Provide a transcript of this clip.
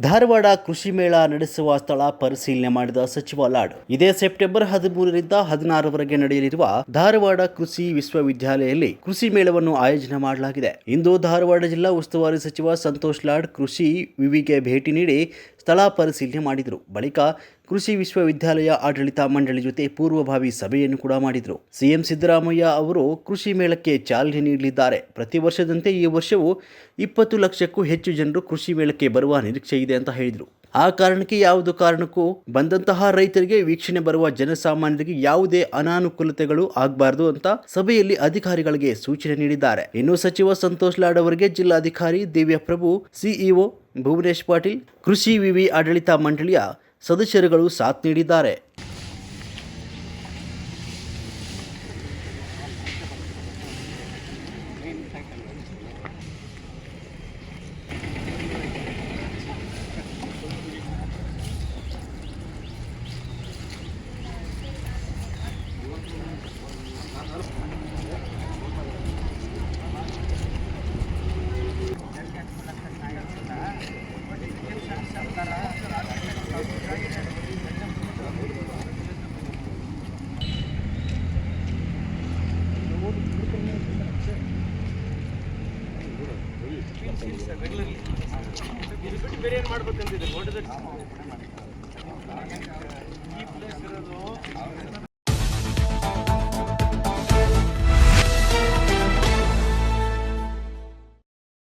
ಧಾರವಾಡ ಕೃಷಿ ಮೇಳ ನಡೆಸುವ ಸ್ಥಳ ಪರಿಶೀಲನೆ ಮಾಡಿದ ಸಚಿವ ಲಾಡ್. ಇದೇ ಸೆಪ್ಟೆಂಬರ್ ಹದಿಮೂರರಿಂದ ಹದಿನಾರರವರೆಗೆ ನಡೆಯಲಿರುವ ಧಾರವಾಡ ಕೃಷಿ ವಿಶ್ವವಿದ್ಯಾಲಯದಲ್ಲಿ ಕೃಷಿ ಮೇಳವನ್ನು ಆಯೋಜನೆ ಮಾಡಲಾಗಿದೆ. ಇಂದು ಧಾರವಾಡ ಜಿಲ್ಲಾ ಉಸ್ತುವಾರಿ ಸಚಿವ ಸಂತೋಷ್ ಲಾಡ್ ಕೃಷಿ ವಿವಿಗೆ ಭೇಟಿ ನೀಡಿ ಸ್ಥಳ ಪರಿಶೀಲನೆ ಮಾಡಿದರು. ಬಳಿಕ ಕೃಷಿ ವಿಶ್ವವಿದ್ಯಾಲಯ ಆಡಳಿತ ಮಂಡಳಿ ಜೊತೆ ಪೂರ್ವಭಾವಿ ಸಭೆಯನ್ನು ಕೂಡ ಮಾಡಿದರು. ಸಿಎಂ ಸಿದ್ದರಾಮಯ್ಯ ಅವರು ಕೃಷಿ ಮೇಳಕ್ಕೆ ಚಾಲನೆ ನೀಡಲಿದ್ದಾರೆ. ಪ್ರತಿ ವರ್ಷದಂತೆ ಈ ವರ್ಷವೂ ಇಪ್ಪತ್ತು ಲಕ್ಷಕ್ಕೂ ಹೆಚ್ಚು ಜನರು ಕೃಷಿ ಮೇಳಕ್ಕೆ ಬರುವ ನಿರೀಕ್ಷೆ ಇದೆ ಅಂತ ಹೇಳಿದರು. ಆ ಕಾರಣಕ್ಕೆ ಯಾವುದು ಕಾರಣಕ್ಕೂ ಬಂದಂತಹ ರೈತರಿಗೆ ವೀಕ್ಷಣೆ ಬರುವ ಜನಸಾಮಾನ್ಯರಿಗೆ ಯಾವುದೇ ಅನಾನುಕೂಲತೆಗಳು ಆಗಬಾರದು ಅಂತ ಸಭೆಯಲ್ಲಿ ಅಧಿಕಾರಿಗಳಿಗೆ ಸೂಚನೆ ನೀಡಿದ್ದಾರೆ. ಇನ್ನು ಸಚಿವ ಸಂತೋಷ್ ಲಾಡ್ ಅವರಿಗೆ ಜಿಲ್ಲಾಧಿಕಾರಿ ದಿವ್ಯಪ್ರಭು, ಸಿಇಒ ಭುವನೇಶ್ ಪಾಟೀಲ್, ಕೃಷಿ ವಿವಿ ಆಡಳಿತ ಮಂಡಳಿಯ ಸದಸ್ಯರುಗಳು ಸಾಥ್ ನೀಡಿದ್ದಾರೆ. ಮಾಡ್ಬೇಕಂತಿದೆ